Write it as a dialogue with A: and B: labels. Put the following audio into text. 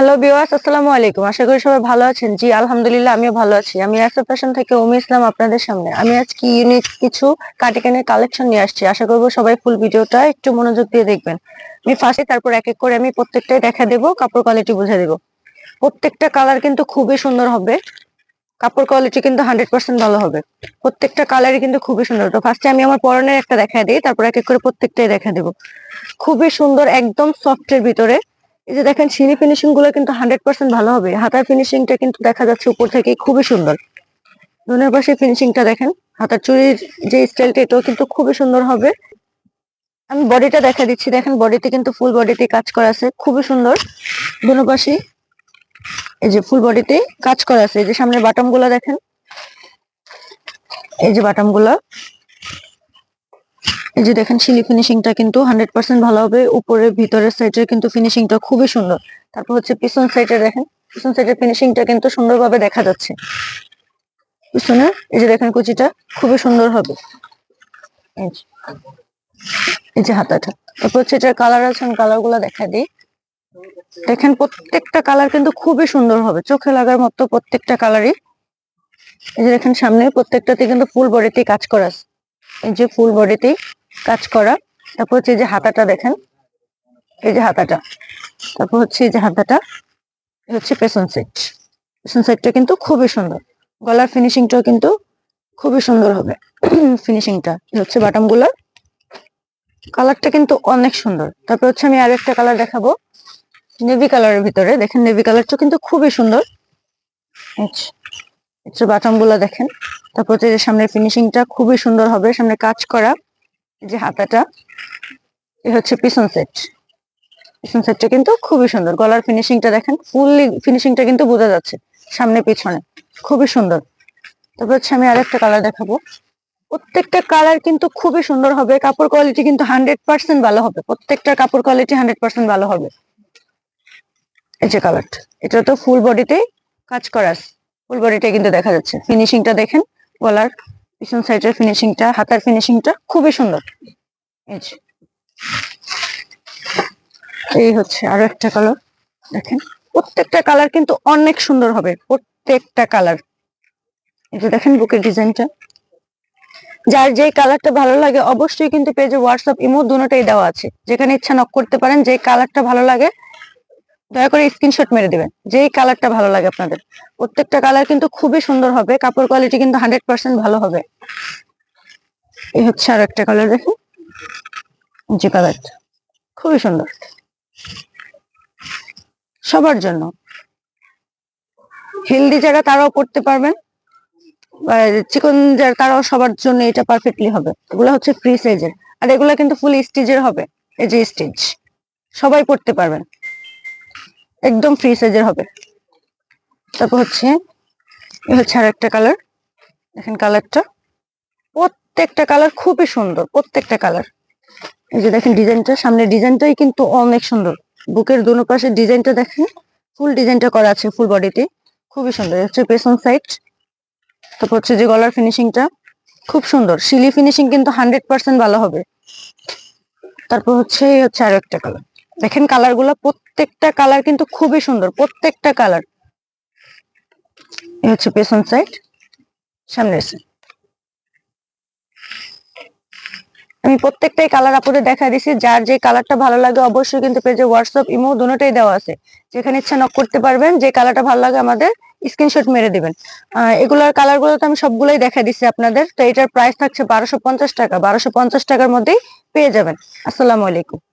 A: Hello বিওয়াস আসসালামু আলাইকুম। আশা করি সবাই ভালো আছেন। জি, আলহামদুলিল্লাহ, আমিও ভালো আছি। আমি আসর ফ্যাশন থেকে উমি ইসলাম আপনাদের সামনে। আমি আজকে ইউনিক কিছু কাটিকানের কালেকশন নিয়ে আসছি। আশা করব সবাই ফুল ভিডিওটা একটু মনোযোগ দিয়ে দেখবেন। আমি ফার্স্টে তারপর এক এক করে আমি প্রত্যেকটাই দেখা দেবো, কাপড় কোয়ালিটি বুঝে দেবো। প্রত্যেকটা কালার কিন্তু খুবই সুন্দর হবে। কাপড় কোয়ালিটি কিন্তু হান্ড্রেড পার্সেন্ট ভালো হবে। প্রত্যেকটা কালারই কিন্তু খুবই সুন্দর। তো ফার্স্টে আমি আমার পরনের একটা দেখা দিই, তারপর এক এক করে প্রত্যেকটাই দেখা দেবো। খুবই সুন্দর, একদম সফটের ভিতরে। এই যে দেখেন সিলি ফিনিশিংগুলো কিন্তু হান্ড্রেড পার্সেন্ট ভালো হবে। হাতার ফিনিশিংটা কিন্তু দেখা যাচ্ছে উপর থেকে খুবই সুন্দর। দোনের পাশে ফিনিশিংটা দেখেন, হাতার চুরির যে স্টাইলটা এটাও কিন্তু খুবই সুন্দর হবে। আমি বডিটা দেখা দিচ্ছি। দেখেন বডিতে কিন্তু ফুল বডিতে কাজ করা আছে, খুবই সুন্দর। দোনো পাশে এই যে ফুল বডিতে কাজ করা আছে। এই যে সামনে বাটমগুলা দেখেন, এই যে বাটমগুলা। এই যে দেখেন সিলি ফিনিশিংটা কিন্তু হান্ড্রেড পার্সেন্ট ভালো হবে। উপরে, ভিতরের সাইডের কিন্তু ফিনিশিংটা খুবই সুন্দর। তারপর হচ্ছে পিছন সাইডে দেখেন, পিছন সাইডের ফিনিশিংটা কিন্তু সুন্দরভাবে দেখা যাচ্ছে। পিছনে এই যে দেখেন কুচিটা, খুবই সুন্দর হবে। এই যে- হাতাটা। তারপর হচ্ছে এটার কালার আছে কালারগুলা দেখা দিই। দেখেন, প্রত্যেকটা কালার কিন্তু খুবই সুন্দর হবে। চোখে লাগার মতো প্রত্যেকটা কালারই এই যে দেখেন, সামনে প্রত্যেকটাতে কিন্তু ফুল বডিতে কাজ করা আছে। এই যে ফুল বডিতে কাজ করা। তারপর হচ্ছে যে হাতাটা দেখেন। এই যে হাতাটা। তারপর হচ্ছে এই যে হাতাটা। হচ্ছে পেছন সেট পেছন সেটটা কিন্তু খুবই সুন্দর। গলার ফিনিশিংটাও কিন্তু খুবই সুন্দর হবে। ফিনিশিংটা হচ্ছে বাটামগুলার কালারটা কিন্তু অনেক সুন্দর। তারপর হচ্ছে আমি আরেকটা কালার দেখাবো। নেভি কালারের ভিতরে। দেখেন নেভি কালারটা কিন্তু খুবই সুন্দর। বাটামগুলা দেখেন। তারপর হচ্ছে সামনের ফিনিশিংটা খুবই সুন্দর হবে। সামনে কাজ করা। যে হাতাটা, এ হচ্ছে পিছন সেট পিছন সেটটা কিন্তু খুবই সুন্দর। গলার ফিনিশিংটা দেখেন ফুললি ফিনিশিংটা কিন্তু বোঝা যাচ্ছে, সামনে পিছনে। খুবই সুন্দর। তারপর হচ্ছে আমি আরেকটা কালার দেখাবো। প্রত্যেকটা কালার কিন্তু খুবই সুন্দর হবে। কাপড় কোয়ালিটি কিন্তু হান্ড্রেড পার্সেন্ট ভালো হবে। প্রত্যেকটা কাপড় কোয়ালিটি হান্ড্রেড পার্সেন্ট ভালো হবে। এই যে কালারটা এটা তো ফুল বডিতে কাজ করা ফুল বডিটা কিন্তু দেখা যাচ্ছে। ফিনিশিংটা দেখেন, গলার পিছন সাইডের ফিনিশিংটা হাতার ফিনিশিংটা খুবই সুন্দর। এই হচ্ছে আরও একটা কালার দেখেন। প্রত্যেকটা কালার কিন্তু অনেক সুন্দর হবে, প্রত্যেকটা কালার এই যে দেখেন বুকের ডিজাইনটা যার যে কালারটা ভালো লাগে, অবশ্যই কিন্তু পেজে হোয়াটসঅ্যাপ ইমো দুটোটাই দেওয়া আছে। যেখানে ইচ্ছা নক করতে পারেন যে কালারটা ভালো লাগে দয়া করে স্ক্রিনশট মেরে দিবেন। যেই কালারটা ভালো লাগে আপনাদের। প্রত্যেকটা কালার কিন্তু খুবই সুন্দর হবে। কাপড় কোয়ালিটি কিন্তু হান্ড্রেড পার্সেন্ট ভালো হবে। এই হচ্ছে আর একটা কালার দেখুন যে কালারটা খুবই সুন্দর। সবার জন্য। হেলদি যারা তারাও পড়তে পারবেন। চিকন যারা তারাও সবার জন্য এটা পারফেক্টলি হবে। এগুলো হচ্ছে ফ্রি সাইজের আর এগুলো কিন্তু ফুল স্টিচের হবে। এই যে স্টিচ সবাই পড়তে পারবেন। একদম ফ্রি সাইজের হবে। তারপর হচ্ছে হচ্ছে আর একটা কালার দেখেন কালারটা প্রত্যেকটা কালার খুবই সুন্দর, প্রত্যেকটা কালার এই যে দেখেন ডিজাইনটা সামনের ডিজাইনটাই কিন্তু অনেক সুন্দর। বুকের দুনো পাশে ডিজাইনটা দেখেন ফুল ডিজাইনটা করা আছে ফুল বডিতে খুবই সুন্দর হচ্ছে পেছন সাইড তারপর হচ্ছে যে গলার ফিনিশিংটা খুব সুন্দর। শিলি ফিনিশিং কিন্তু হান্ড্রেড পার্সেন্ট ভালো হবে। তারপর হচ্ছে হচ্ছে আরও একটা কালার দেখেন কালারগুলো প্রত্যেকটা কালার কিন্তু খুবই সুন্দর, প্রত্যেকটা কালার এই হচ্ছে পেছন সাইড সাইড আমি প্রত্যেকটাই কালার আপুদের দেখা দিছি যার যে কালারটা ভালো লাগে অবশ্যই কিন্তু পেজে হোয়াটসঅ্যাপ ইমো দুটোটাই দেওয়া আছে। যেখানে ইচ্ছা নক করতে পারবেন, যে কালারটা ভালো লাগে আমাদের স্ক্রিনশট মেরে দিবেন। এগুলোর কালারগুলো তো আমি সবগুলোই দেখা দিছি আপনাদের, তো এটার প্রাইস থাকছে বারোশো টাকা, বারোশো টাকার মধ্যেই পেয়ে যাবেন। আসসালামু আলাইকুম।